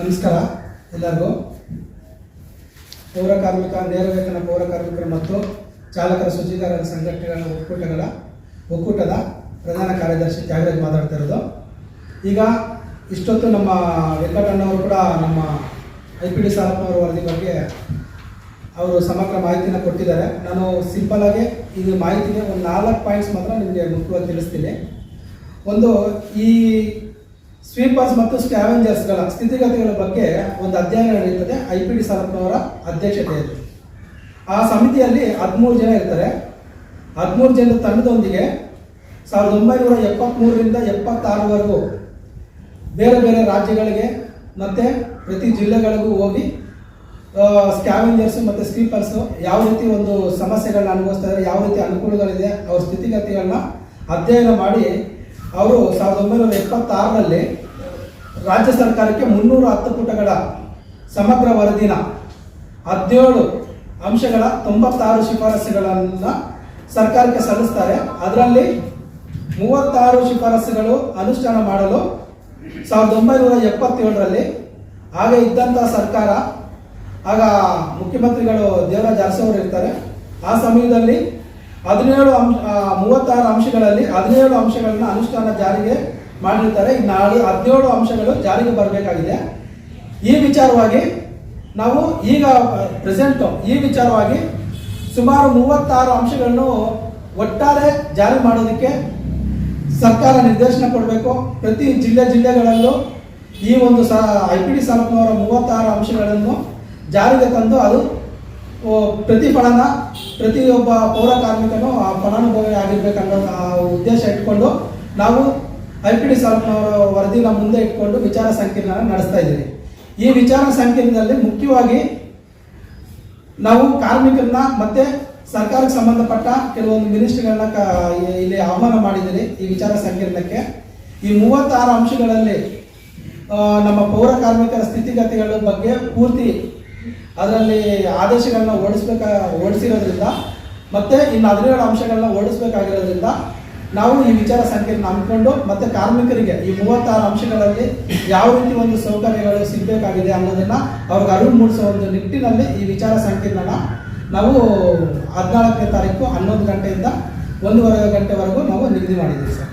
ನಮಸ್ಕಾರ, ಎಲ್ಲರಿಗೂ. ಪೌರ ಕಾರ್ಮಿಕ, ನೇರ ವೇತನ ಪೌರ ಕಾರ್ಮಿಕರು ಮತ್ತು ಚಾಲಕರ ಸುದ್ದಿಗಾರರ ಸಂಘಟನೆಗಳ ಒಕ್ಕೂಟಗಳ, ಒಕ್ಕೂಟದ ಪ್ರಧಾನ ಕಾರ್ಯದರ್ಶಿ ತ್ಯಾಗರಾಜ್ ಮಾತಾಡ್ತಾ ಇರೋದು. ಈಗ ಇಷ್ಟೊತ್ತು ನಮ್ಮ ವೆಂಕಟಣ್ಣವರು ಕೂಡ ನಮ್ಮ ಐ ಪಿ ಡಿ ಸಾಲಪ್ಪನವರ ವರದಿ ಬಗ್ಗೆ ಅವರು ಸಮಗ್ರ ಮಾಹಿತಿನ ಕೊಟ್ಟಿದ್ದಾರೆ. ನಾನು ಸಿಂಪಲ್ ಆಗಿ ಇದು ಮಾಹಿತಿಗೆ ಒಂದು ನಾಲ್ಕು ಪಾಯಿಂಟ್ಸ್ ಮಾತ್ರ ನಿಮಗೆ ಮುಖ್ಯವಾಗಿ ತಿಳಿಸ್ತೀನಿ. ಒಂದು ಈ ಸ್ವೀಪರ್ಸ್ ಮತ್ತು ಸ್ಕ್ಯಾವೆಂಜರ್ಸ್ಗಳ ಸ್ಥಿತಿಗತಿಗಳ ಬಗ್ಗೆ ಒಂದು ಅಧ್ಯಯನ ನಡೆಯುತ್ತದೆ. ಐ ಪಿ ಡಿ ಸರಪ್ಪನವರ ಅಧ್ಯಕ್ಷತೆಯಲ್ಲಿ. ಆ ಸಮಿತಿಯಲ್ಲಿ ಹದಿಮೂರು ಜನ ಇರ್ತಾರೆ. ಹದಿಮೂರು ಜನ ತಂಡದೊಂದಿಗೆ ಸಾವಿರದ ಒಂಬೈನೂರ ಎಪ್ಪತ್ತ್ಮೂರರಿಂದ ಎಪ್ಪತ್ತಾರವರೆಗೂ ಬೇರೆ ಬೇರೆ ರಾಜ್ಯಗಳಿಗೆ ಮತ್ತು ಪ್ರತಿ ಜಿಲ್ಲೆಗಳಿಗೂ ಹೋಗಿ ಸ್ಕ್ಯಾವೆಂಜರ್ಸು ಮತ್ತು ಸ್ಲೀಪರ್ಸು ಯಾವ ರೀತಿ ಒಂದು ಸಮಸ್ಯೆಗಳನ್ನ ಅನುಭವಿಸ್ತಾ ಇದ್ದಾರೆ ಯಾವ ರೀತಿ ಅನುಕೂಲಗಳಿದೆ, ಅವ್ರ ಸ್ಥಿತಿಗತಿಗಳನ್ನ ಅಧ್ಯಯನ ಮಾಡಿ ಅವರು ಸಾವಿರದ ಒಂಬೈನೂರ ಎಪ್ಪತ್ತಾರರಲ್ಲಿ ರಾಜ್ಯ ಸರ್ಕಾರಕ್ಕೆ ಮುನ್ನೂರ ಹತ್ತು ಪುಟಗಳ ಸಮಗ್ರ ವರದಿನ ಹದಿನೇಳು ಅಂಶಗಳ ತೊಂಬತ್ತಾರು ಶಿಫಾರಸುಗಳನ್ನು ಸರ್ಕಾರಕ್ಕೆ ಸಲ್ಲಿಸ್ತಾರೆ. ಅದರಲ್ಲಿ ಮೂವತ್ತಾರು ಶಿಫಾರಸುಗಳು ಅನುಷ್ಠಾನ ಮಾಡಲು ಸಾವಿರದ ಒಂಬೈನೂರ ಎಪ್ಪತ್ತೇಳರಲ್ಲಿ ಆಗ ಇದ್ದಂಥ ಸರ್ಕಾರ, ಆಗ ಮುಖ್ಯಮಂತ್ರಿಗಳು ದೇವರಾಜ ಅರಸು ಅವರು ಇರ್ತಾರೆ. ಆ ಸಮಯದಲ್ಲಿ ಹದಿನೇಳು ಅಂಶ ಮೂವತ್ತಾರು ಅಂಶಗಳಲ್ಲಿ ಹದಿನೇಳು ಅಂಶಗಳನ್ನ ಅನುಷ್ಠಾನ ಜಾರಿಗೆ ಮಾಡಿರ್ತಾರೆ. ನಾಳೆ ಹದಿನೇಳು ಅಂಶಗಳು ಜಾರಿಗೆ ಬರಬೇಕಾಗಿದೆ. ಈ ವಿಚಾರವಾಗಿ ನಾವು ಈಗ ಪ್ರೆಸೆಂಟು ಈ ವಿಚಾರವಾಗಿ ಸುಮಾರು ಮೂವತ್ತಾರು ಅಂಶಗಳನ್ನು ಒಟ್ಟಾರೆ ಜಾರಿ ಮಾಡೋದಕ್ಕೆ ಸರ್ಕಾರ ನಿರ್ದೇಶನ ಕೊಡಬೇಕು. ಪ್ರತಿ ಜಿಲ್ಲೆ ಜಿಲ್ಲೆಗಳಲ್ಲೂ ಈ ಒಂದು ಸ ಐ ಪಿ ಡಿ ಮೂವತ್ತಾರು ಅಂಶಗಳನ್ನು ಜಾರಿಗೆ ತಂದು ಅದು ಪ್ರತಿಫಲನ ಪ್ರತಿಯೊಬ್ಬ ಪೌರ ಕಾರ್ಮಿಕನು ಆ ಫಲಾನುಭವಿ ಆಗಿರ್ಬೇಕನ್ನೋ ಉದ್ದೇಶ ಇಟ್ಕೊಂಡು ನಾವು ಐ ಪಿ ಡಿ ಸಾಲಪ್ಪನವರ ವರದಿನ ಮುಂದೆ ಇಟ್ಕೊಂಡು ವಿಚಾರ ಸಂಕಿರಣ ನಡೆಸ್ತಾ ಇದ್ದೀವಿ. ಈ ವಿಚಾರ ಸಂಕಿರಣದಲ್ಲಿ ಮುಖ್ಯವಾಗಿ ನಾವು ಕಾರ್ಮಿಕರನ್ನ ಮತ್ತೆ ಸರ್ಕಾರಕ್ಕೆ ಸಂಬಂಧಪಟ್ಟ ಕೆಲವೊಂದು ಮಿನಿಸ್ಟ್ರಿಗಳನ್ನ ಇಲ್ಲಿ ಆಹ್ವಾನ ಮಾಡಿದ್ದೀರಿ ಈ ವಿಚಾರ ಸಂಕಿರಣಕ್ಕೆ. ಈ ಮೂವತ್ತಾರು ಅಂಶಗಳಲ್ಲಿ ನಮ್ಮ ಪೌರ ಕಾರ್ಮಿಕರ ಸ್ಥಿತಿಗತಿಗಳ ಬಗ್ಗೆ ಪೂರ್ತಿ ಅದರಲ್ಲಿ ಆದೇಶಗಳನ್ನ ಓಡಿಸ್ಬೇಕ, ಓಡಿಸಿರೋದ್ರಿಂದ ಮತ್ತೆ ಇನ್ನು ಹದಿನೇಳು ಅಂಶಗಳನ್ನ ಓಡಿಸ್ಬೇಕಾಗಿರೋದ್ರಿಂದ ನಾವು ಈ ವಿಚಾರ ಸಂಖ್ಯೆಯನ್ನು ಹಮ್ಮಿಕೊಂಡು ಮತ್ತೆ ಕಾರ್ಮಿಕರಿಗೆ ಈ ಮೂವತ್ತಾರು ಅಂಶಗಳಲ್ಲಿ ಯಾವ ರೀತಿ ಒಂದು ಸೌಕರ್ಯಗಳು ಸಿಗಬೇಕಾಗಿದೆ ಅನ್ನೋದನ್ನ ಅವ್ರಿಗೆ ಅರಿವು ಮೂಡಿಸೋ ಒಂದು ನಿಟ್ಟಿನಲ್ಲಿ ಈ ವಿಚಾರ ಸಂಕಿರಣನ ನಾವು ಹದಿನಾಲ್ಕನೇ ತಾರೀಕು ಹನ್ನೊಂದು ಗಂಟೆಯಿಂದ ಒಂದೂವರೆ ಗಂಟೆವರೆಗೂ ನಾವು ನಿಗದಿ ಮಾಡಿದ್ದೀವಿ ಸರ್.